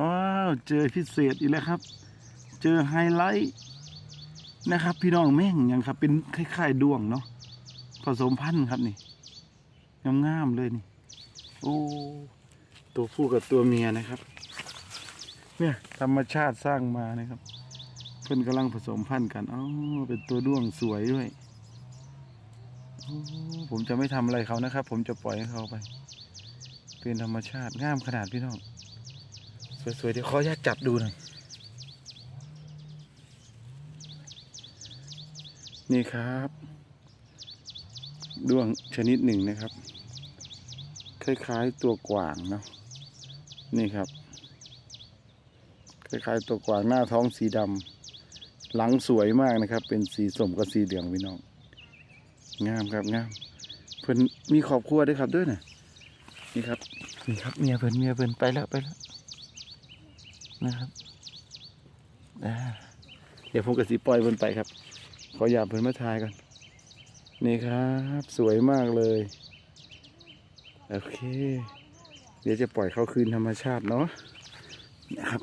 ว้าวเจอพิเศษอีกแล้วครับ เจอไฮไลท์นะครับ พี่น้องแม่งยังครับ เป็นคล้ายๆดวงเนาะผสมพันธุ์ครับนี่งามๆเลยนี่ โอ้ตัวผู้กับตัวเมียนะครับ เนี่ยธรรมชาติสร้างมานะครับ เพิ่นกำลังผสมพันธุ์กันอ๋อเป็นตัวด้วงสวยด้วยผมจะไม่ทำอะไรเขานะครับ ผมจะปล่อยให้เขาไป เป็นธรรมชาติงามขนาดพี่น้อง สวยๆเดี๋ยวขออนุญาตจับดูหน่อยนี่ครับด้วงชนิดหนึ่งนะครับ คล้ายๆตัวกวางเนาะนี่ครับ คล้ายๆตัวกวางหน้าท้องสีดำหลังสวยมากนะครับ เป็นสีส้มกับสีเหลืองพี่น้องงามครับงามเพิ่นมีครอบครัวด้วยครับด้วยนะนี่ครับนี่ครับเมียเพิ่นเมียเพิ่นไปแล้วไปแล้ว นะครับเดี๋ยวผมกับสีปล่อยเพิ่นไปครับ ขออย่าตเพิ่นมาทายกันนี่ครับ สวยมากเลย โอเค เดี๋ยวจะปล่อยเขาคืนธรรมชาติเนาะนะครับ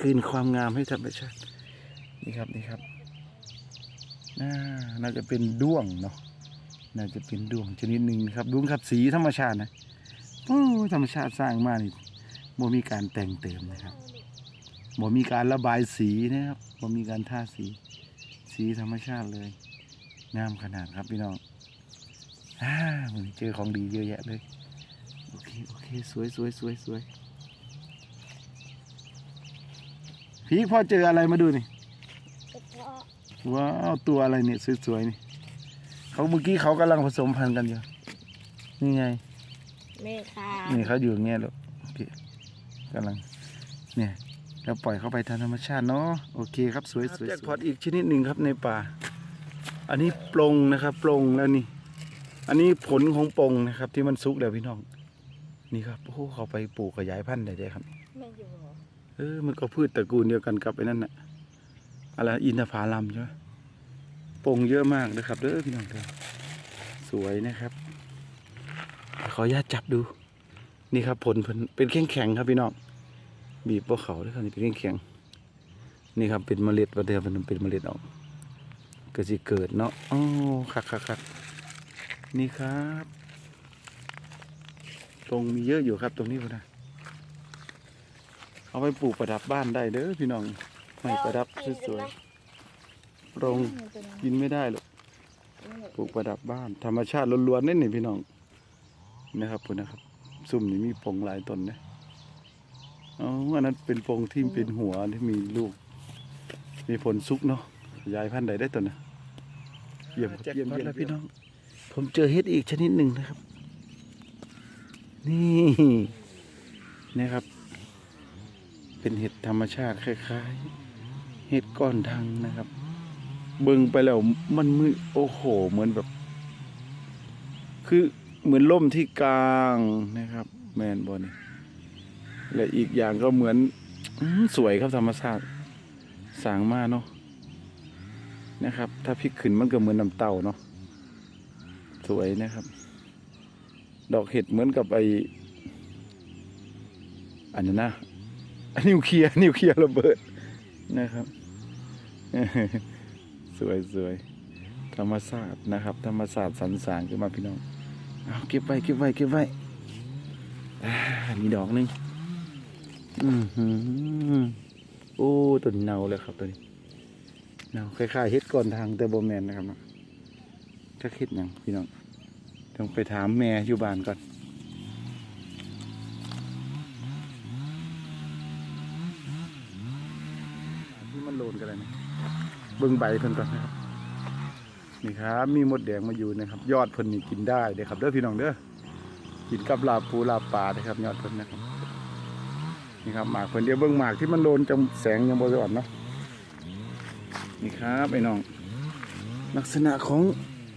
คืนความงามให้ธรรมชาติ นี่ครับนี่ครับน่าจะเป็นด้วงเนาะน่าจะเป็นด้วงชนิดหนึ่งนะครับด้วงครับสีธรรมชาตินะโอ้ธรรมชาติสร้างมากนี่บ่มีการแต่งเติมนะครับ บ่มีการระบายสีนะครับบ่มีการทาสี สีธรรมชาติเลยงามขนาดครับพี่น้องอ่ามันเจอของดีเยอะแยะเลย โอเค โอเค สวยสวยสวยสวยพี่พ่อเจออะไรมาดูนี่กระเพาะว้าวตัวอะไรเนี่ยสวยๆนี่เขาเมื่อกี้เขากำลังผสมพันธุ์กันอยู่นี่ไงแม่ค่ะนี่เขาอยู่อย่างเงี้ยลูกโอเคกำลังเนี่ย แล้วปล่อยเขาไปทางธรรมชาติเนาะโอเคครับสวยสวยแจ็คพอตอีกชนิดหนึ่งครับในป่า อันนี้ปลงนะครับ ปลงแล้วนี่ อันนี้ผลของปลงนะครับ ที่มันสุกแล้วพี่น้อง นี่ครับโอ้โหเขาไปปลูกขยายพันธุ์ได้ด้วยครับแม่อยู่เหรอเออมันก็พืชตระกูลเดียวกันกับไอ้นั่นน่ะอะไรอินทผลัมใช่ไหมปงเยอะมากนะครับเด้อพี่น้องเด้อสวยนะครับขออนุญาตจับดู นี่ครับผลผลเป็นแข็งแข็งๆครับพี่น้อง บีบพวกเขาด้วยครับนี่เป็นแข็งแข็งๆนี่ครับเป็นเมล็ดประเดี๋ยวมันเป็นเมล็ดออกก็จะเกิดเนาะอ๋อคักคักคักนี่ครับ ตรงมีเยอะอยู่ครับตรงนี้พอนะเอาไปปลูกประดับบ้านได้เด้อพี่น้องไม่ประดับสวยๆโรงกินไม่ได้หรอกปลูกประดับบ้าน ธรรมชาติล้วนๆนี่นี่พี่น้องนะครับพุ่นนะครับ ซุ่มนี่มีปงหลายต้นนะ อ๋ออันนั้นเป็นปงที่เป็นหัวที่มีลูก มีผลซุกเนาะขยายพันธุ์ใดได้ต้นนะเยี่ยมครับเยี่ยมเยี่ยมพี่น้อง ผมเจอเห็ดอีกชนิดหนึ่งนะครับ นี่นะครับ เป็นเห็ดธรรมชาติคล้ายๆ เห็ดก้อนทางนะครับ เบิ่งไปแล้วมันมือโอ้โห เหมือนแบบ คือเหมือนล่มที่กลางนะครับ แมนบอนี่ และอีกอย่างก็เหมือนอสวยครับธรรมชาติสางมาเนาะนะครับ ถ้าพลิกขึ้นมันก็เหมือนน้ำเต่าเนาะสวยนะครับ ดอกเห็ดเหมือนกับไออันนั้นนะนิวเคลียร์นิวเคลียร์ระเบิดนะครับสวยสวยธรรมศาสตร์นะครับ ธรรมศาสตร์สรรสางขึ้นมาพี่น้องเอาเก็บไว้เก็บไว้เก็บไว้อ่ามีดอกหนึง อือหือโอ้ต้นเนาเลยครับตัวนี้เนาคล้ายๆเฮ็ดก่อนทางแต่โบแมนนะครับจะคิดหยังพี่น้องต้องไปถามแม่อยู่บ้านก่อนที่มันโลนกันเลยนะเบิ่งใบเพิ่นก่อนนะครับนี่ครับมีมดแดงมาอยู่นะครับ ยอดเพิ่นนี่กินได้เด้อครับเด้อพี่น้องเด้อกินกับลาบปูลาบปลาเด้ครับ ยอดเพิ่นนะครับ นี่ครับหมากเพิ่นเดียวเบิ่งหมากที่มันโลนจังแสงยังบ่อ่อนเนาะนี่ครับไอ้น้อง ลักษณะของ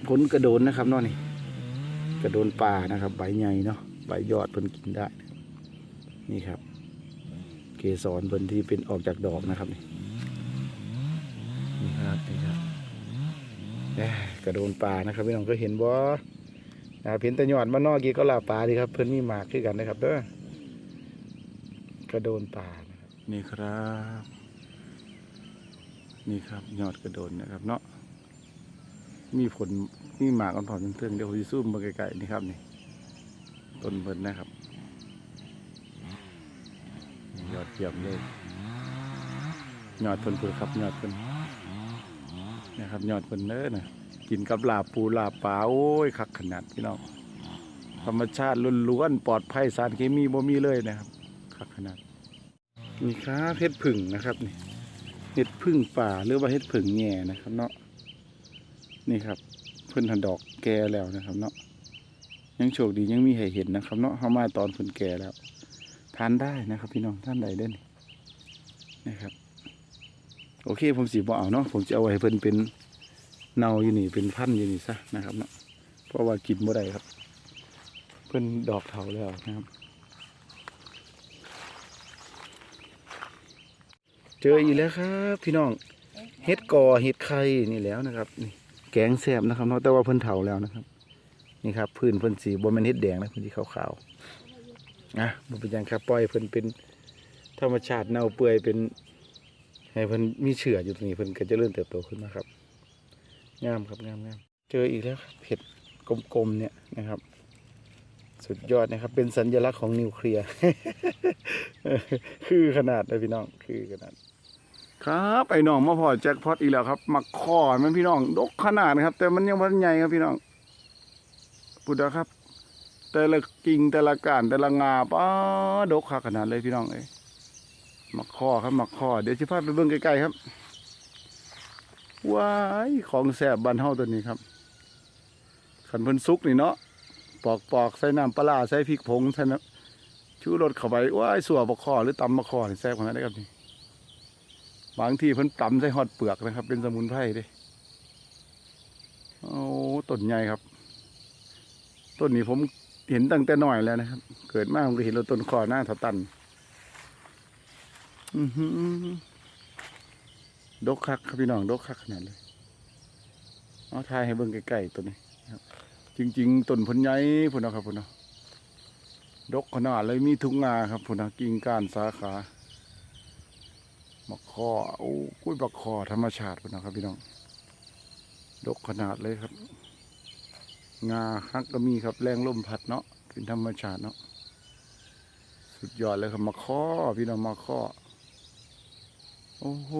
ผลกระโดนนะครับเนาะนี่กระโดนป่านะครับ ใบใหญ่เนาะใบยอดเพิ่นกินได้ นี่ครับ เกสรเพิ่นที่เป็นออกจากดอกนะครับนี่นี่ครับนี่ครับกระโดนปลานะครับพี่น้องก็เห็นบ่เห็นแต่ยอดมันนอกกี้ก็ลาปลาดีครับ เพิ่นมีหมากคือกันนะครับเด้อ กระโดนปลานะครับนี่ครับ นี่ครับยอดกระโดนนะครับ เนาะมีผลมีหมากอ่อนๆเทิงเดี๋ยวผมจะซูมมาไกลๆนี่ครับนี่ต้นเพิ่นนะครับ ยอดเยี่ยมเลยยอดเพิ่นเพิ่นครับยอดเพิ่นนะครับยอดเพิ่นเน้อนะกินกับลาบปูลาบปลาโอ้ยคักขนาดพี่น้องธรรมชาติล้วนๆปลอดภัยสารเคมีบ่มีเลยนะครับ คักขนาด นี่ครับเห็ดผึ่งนะครับนี่เห็ดผึ่งป่าหรือว่าเห็ดผึ่งแง่นะครับเนาะนี่ครับเพิ่นหันดอกแก่แล้วนะครับ เนาะยังโชคดียังมีให้เห็นนะครับ เนาะเฮามาตอนเพิ่นแก่แล้วทานได้นะครับ พี่น้องท่านใดเด่นนะครับ โอเคผมสีบ่เอาเนาะผมจะเอาไว้เพิ่นเป็นเนาอยู่นี่เป็นพันอยู่นี่ซะนะครับ เนาะเพราะว่ากินบ่ได้ครับ เพิ่นดอกเถาแล้วนะครับ เจออีกแล้วครับ พี่น้องเห็ดกอเห็ดไข่นี่แล้วนะครับนี่แกงแซ่บนะครับเนาะแต่ว่าเพิ่นเถาแล้วนะครับ นี่ครับพื้นเพิ่นสีบ่แม่นเห็ดแดงนะพิ่นสีขาวๆอะบ่เป็นยังครับปล่อยเพิ่นเป็นธรรมชาติเน่าเปื่อยเป็นให้เพิ่นมีเชื้ออยู่ตรงนี้เพิ่นก็จะเริ่มเติบโตขึ้นมาครับงามครับงามงามเจออีกแล้วครับเห็ดกลมๆเนี่ยนะครับ สุดยอดนะครับ เป็นสัญลักษณ์ของนิวเคลียร์คือขนาดเลยพี่น้องคือขนาด ครับไอ้น้องมาพอแจ็คพอตอีกแล้วครับมักคอมันพี่น้องดกขนาดนะครับ แต่มันยังมันใหญ่ครับพี่น้องปุดนะครับ แต่ละกิ่งแต่ละก้านแต่ละงาป้าดกขนาดเลยพี่น้องเอ้ยมักคอครับมักคอเดี๋ยวชิพาไปเบิ่งใกล้ๆครับว้ายของแสบบ้านเฮาตัวนี้ครับขันเพิ่นซุกนี่เนาะปอกปอกใส่น้ำปลาใส่พริกผงใส่น้ำชูรสเข้าไปว้ายสัวบักคอหรือตำบักคอนี่แซ่บขนาดนี้ครับนี่ บางทีเพิ่นตำใส่ฮอดเปลือกนะครับ เป็นสมุนไพรเด้โอ้ต้นใหญ่ครับ ต้นนี้ผมเห็นตั้งแต่น้อยแล้วนะครับ เกิดมาผมก็เห็นแล้วต้นคอหน้าถตันอือหือดกคักครับพี่น้องดกคักขนาดเลยเอาทายให้เบิ่งใกล้ๆตัวนี้ครับจริง ๆต้นผลใหญ่พุ่นเนาะครับพุ่นเนาะดกขนาดเลยมีทุกงนาครับพุ่นเนาะกิ่งก้านสาขา บักคอโอ้กุ้ยบักคอธรรมชาติพุ่นนะครับพี่น้องดกขนาดเลยครับ งาฮักก็มีครับแรงลมพัดเนาะเป็นธรรมชาติเนาะสุดยอดเลยครับมาข้อพี่น้องมาข้อโอ้โห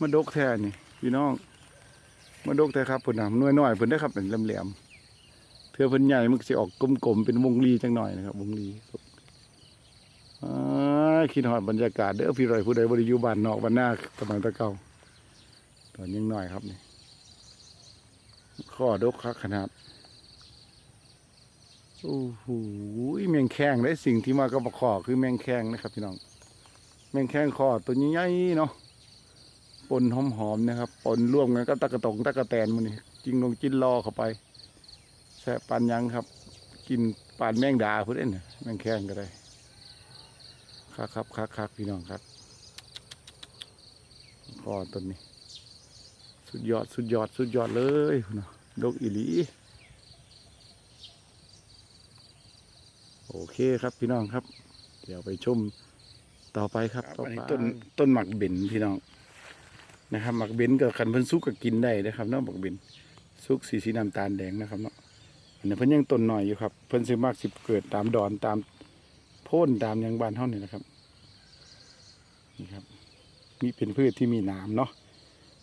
มาดกแท้นี่พี่น้องมาดกแท้ครับผลน้ำน้อยน้อยๆผลได้ครับเป็นแหลมๆเทือเพิ่นใหญ่มันก็สิออกกลมๆเป็นวงรีจังหน่อยนะครับ วงรีอ่า คิดฮอดบรรยากาศเด้อพี่รอยผู้ใดบริยูบ้านนอกบ้านหน้าสมัยตะเก่าตอนยังน้อยครับนี่ข้อดกคักขนาดโอ้โหแมงแข้งได้สิ่งที่มากับข้อคือแมงแข้งนะครับ พี่น้อง แมงแข้งคอตัวใหญ่ๆเนาะปนหอมๆนะครับปนร่วมกันก็ตะกะตงตะกะแตนมันนี่จิงลงจิ้นรอเข้าไปแสบปานยังครับ กินปานแมงดาพุ่นเองแมงแข้งก็ได้ คักครับคักคักพี่น้องครับคอต้นนี้ สุดยอดสุดยอดสุดยอดเลยพุ่นเนาะดกอีหลีโอเคครับพี่น้องครับ เดี๋ยวไปชมต่อไปครับครับต่ออันนี้ไปต้ต้นนต้นหมักเบนพี่น้องนะครับหมักเบนกับคันเพิ่นสุกก็กินได้นะครับเนาะหมักเบนสุกสีสีน้ำตาลแดงนะครับเนาะอันนี้เพิ่นยังต้นหน่อยอยู่ครับ เพิ่นสิมากสิเกิดตามดอนตามโพ่นตามยังบ้านเฮานี่นะครับนี่ครับ นี่เป็นพืชที่มีหนามเนาะ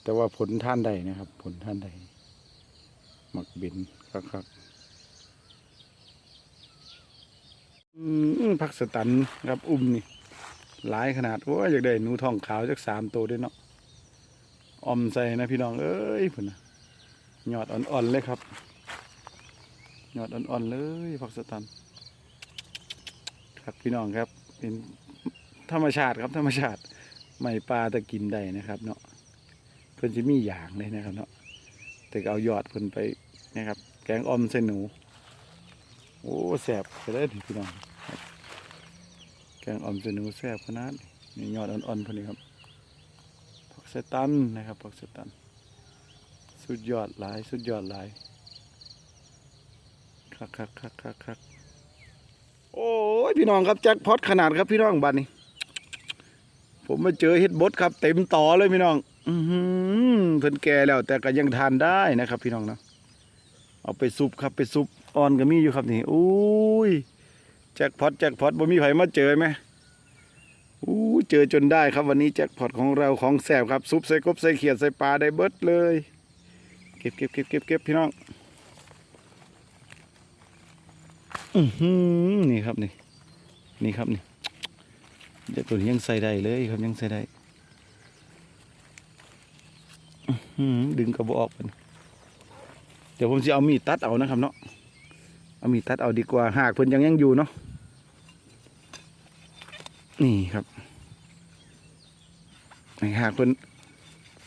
แต่ว่าผลท่านใดนะครับ ผลท่านใดหมักเบนครับๆอืมผักสตันครับอุ้มนี่ หลายขนาดโอ้ยอยากได้หนูทองขาวจักสามตัวด้วยเนาะอมใส่นะพี่น้องเอ้ยพุ่นนะยอดอ่อนๆเลยครับ ยอดอ่อนๆเลยผักสตัน ครับพี่น้องครับเป็นธรรมชาติครับธรรมชาติไม่ปลาตะกินได้นะครับ เนาะเพิ่นจะมีอย่างเลยนะครับ เนาะแต่ก็เอายอดเพิ่นไปนะครับ แกงออมใส่หนู โอ้แสบไปเลยพี่น้องแกงอ่อมจะหนูแซ่บขนาดนี่ยอดอ่อนๆพอดีครับผักสะตันนะครับผักสะตัน สุดยอดหลาย สุดยอดหลายคักคักคักคักคัก โอ้ยพี่น้องครับแจ็คพอตขนาดครับพี่น้องบัดนี้ ผมมาเจอเฮ็ดบดครับ เต็มต่อเลยพี่น้อง อือหือเพิ่นแก่แล้ว แต่ก็ยังทานได้นะครับ พี่น้องเนาะเอาไปซุปครับไปซุปอ่อนก็มีอยู่ครับนี่อุ้ยแจ็คพอตแจ็คพอตบ่มีไผมาเจอไหมอู้เจอจนได้ครับวันนี้แจ็คพอตของเราของแสบครับซุปใส่กบใส่เขียดใส่ปลาได้เบิดเลย เก็บเก็บเก็บเก็บเก็บพี่น้อง อือนี่ครับนี่ นี่ครับนี่เดี๋ยวตัวนี้ยังใส่ได้เลยครับยังใส่ได้ดึงกระบอกออกมันเดี๋ยวผมจะเอามีดตัดเอานะครับเนาะเอามีดตัดเอาดีกว่าหากเพิ่นยังยังอยู่เนาะนี่ครับหากเพิ่น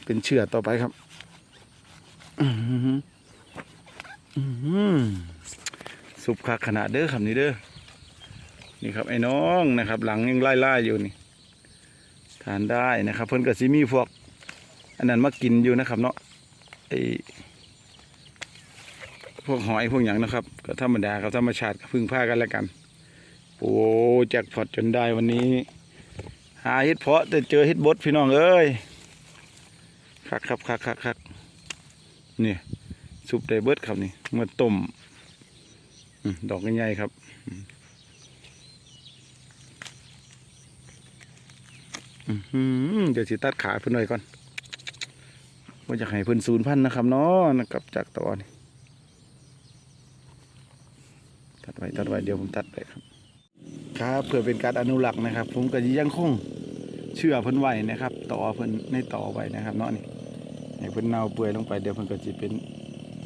เป็นเชื่อต่อไปครับ อื้อหืออื้อหือ สุปคักขนาดเด้อครับนี่เด้อนี่ครับไอ้น้องนะครับ หลังยังไล่ไล่อยู่นี่ ทานได้นะครับ เพิ่นก็สิมีพวก อันนั้นมากินอยู่นะครับ เนาะไอ้พวกหอยพวกอย่างนะครับ ก็ธรรมดาครับธรรมชาติก็พึ่งพากันแล้วกัน โอ้แจ็คพอตจนได้วันนี้ หาเฮ็ดเพาะแต่เจอเฮ็ดบดพี่น้องเอ้ยคักครับคักคักคักนี่ ซุปไดเบิดครับนี่เมื่อต้ม ดอกใหญ่ครับเดี๋ยวสิตัดขาเพิ่นหน่อยก่อนว่าอยากให้เพิ่นศูนย์พันนะครับเนาะนะครับจากตอนนี้ตัดไว้ตัดไว้เดี๋ยวผมตัดไปครับ ครับเพื่อเป็นการอนุรักษ์นะครับ ผมก็ยังคงเชื่อเพิ่นไว้นะครับ ต่อเพิ่นในต่อไว้นะครับ เนาะนี่ให้เพิ่นเน่าเปื่อยลงไปเดี๋ยวเพิ่นก็จะเป็น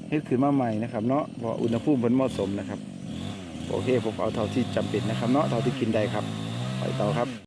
เฮ็ดขึ้นมาใหม่นะครับ เนาะเพราะอุณหภูมิเพิ่นเหมาะสมนะครับ โอเคผมเอาเท่าที่จำเป็นนะครับเนาะเท่าที่กินได้ครับไปต่อครับ